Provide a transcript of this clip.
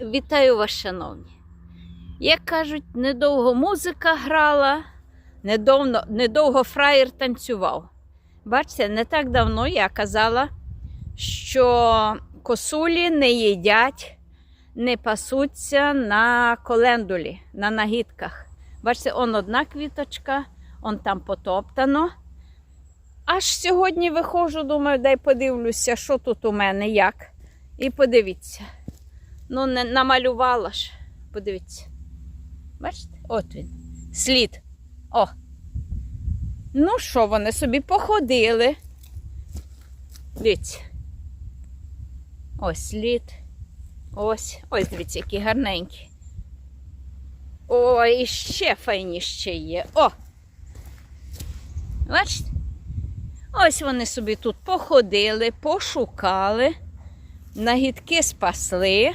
Вітаю вас, шановні. Як кажуть, недовго музика грала, недовно, недовго фраєр танцював. Бачите, не так давно я казала, що косулі не їдять, не пасуться на колендулі, на нагідках. Бачите, он одна квіточка, он там потоптано. Аж сьогодні виходжу, думаю, дай подивлюся, що тут у мене, як. І подивіться. Ну, не намалювала ж. Подивіться. Бачите? От він. Слід. О. Ну що, вони собі походили. Дивіться. Ось слід. Ось. Ось дивіться, які гарненькі. Ой, і ще файніше є. О! Бачите? Ось вони собі тут походили, пошукали, нагідки спасли.